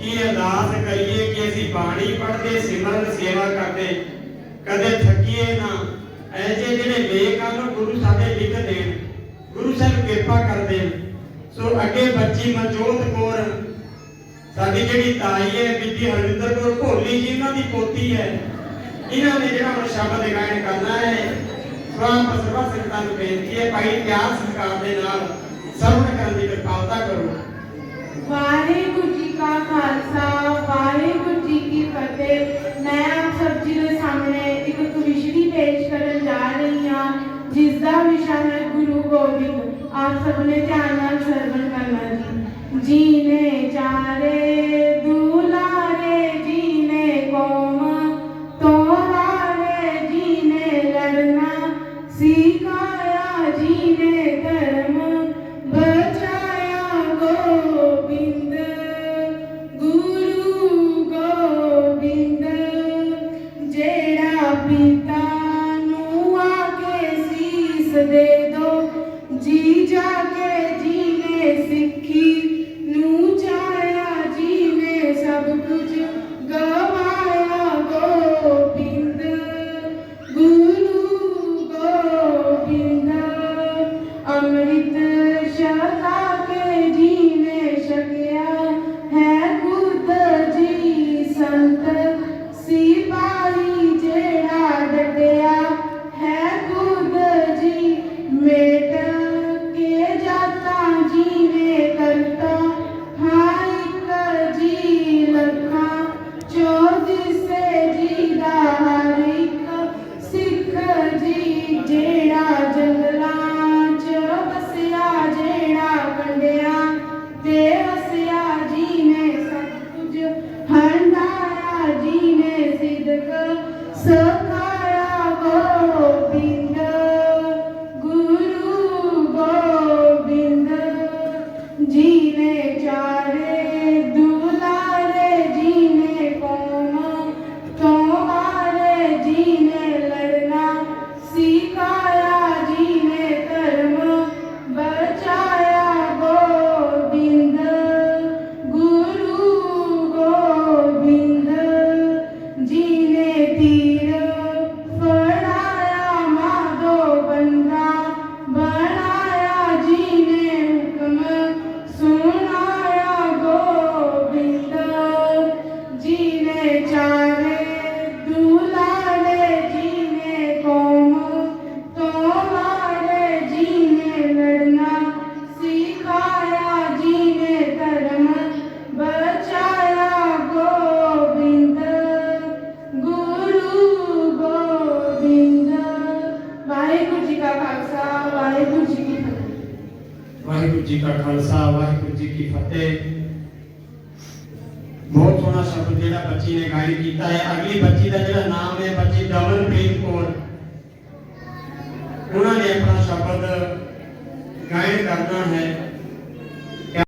ਕਿ ਅਰਦਾਸ ਕਰੀਏ ਕਿ ਅਸੀਂ ਬਾਣੀ ਪੜ੍ਹਦੇ, ਸਿਮਰਨ, ਸੇਵਾ ਕਰਦੇ, ਕਦੇ ਥੱਕੀਏ ਨਾ। ਐਸੇ ਜਿਹੜੇ ਬੇਕਲ ਗੁਰੂ ਸਾਡੇ ਲਿਖ ਦੇਣ, ਗੁਰੂ ਸਾਹਿਬ ਕਿਰਪਾ ਕਰਦੇ ਸੋ ਅੱਗੇ ਬੱਚੀ ਮਨਜੋਤ ਕੌਰ, ਸਾਡੀ ਜਿਹੜੀ ਤਾਈ ਹੈ, ਬੀਬੀ ਹਰਵਿੰਦਰ ਕੌਰ, ਭੋਲੀ ਜੀ ਉਹਨਾਂ ਦੀ ਪੋਤੀ ਹੈ। ਇਹਨਾਂ ਨੇ ਜਿਹੜਾ ਹੁਣ ਸ਼ਬਦ ਗਾਇਨ ਕਰਨਾ ਹੈ, ਸਵਾਮ ਸਰਵਾ ਸੰਗਤਾਂ ਨੂੰ ਬੇਨਤੀ ਹੈ, ਭਾਈ ਪਿਆਰ ਸਤਿਕਾਰ ਦੇ ਨਾਲ ਸਰਵਣ ਕਰਨ ਦੀ ਕਿਰਪਾਲਤਾ ਕਰੋ। ਵਾਹਿਗੁਰੂ ਜੀ ਕਾ ਖਾਲਸਾ ਵਾਹਿਗੁਰੂ ਜੀ ਕੀ ਫਤਿਹ ਮੈਂ ਆਪ ਸਭ ਜੀ ਦੇ ਸਾਹਮਣੇ ਇੱਕ ਕਵਿਸ਼ਰੀ ਪੇਸ਼ ਕਰਨ ਜਾ ਰਹੀ ਹਾਂ ਜਿਸ ਦਾ ਵਿਸ਼ਾ ਹੈ ਗੁਰੂ ਗੋਬਿੰਦ ਆਪ ਸਭ ਨੇ ਧਿਆਨ ਨਾਲ ਸਰਵਣ ਕਰਨਾ ਜੀ ਜੀਨੇ ਚਾਰੇ ਦੁਲਾਰੇ ਜੀਨੇ ਕੌਮ ਤੋਰਾਰੇ ਜੀਨੇ ਲੜਨਾ ਸਿਖਾਇਆ ਪਿਤਾ ਨੂੰ ਆ ਕੇ ਸੀਸ ਦੇ ਦੋ ਜੀ ਜਾ ਵਾਹਿਗੁਰੂ ਜੀ ਕਾ ਖਾਲਸਾ, ਵਾਹਿਗੁਰੂ ਜੀ ਕੀ ਫਤਿਹ। ਬਹੁਤ ਸੋਹਣਾ ਸ਼ਬਦ ਜਿਹੜਾ ਬੱਚੀ ਨੇ ਗਾਇਨ ਕੀਤਾ ਹੈ। ਅਗਲੀ ਬੱਚੀ ਦਾ ਜਿਹੜਾ ਨਾਮ ਹੈ ਬੱਚੀ ਦਮਨਪ੍ਰੀਤ ਕੌਰ। ਉਹਨਾਂ ਨੇ ਆਪਣਾ ਸ਼ਬਦ ਗਾਇਨ ਕਰਨਾ ਹੈ।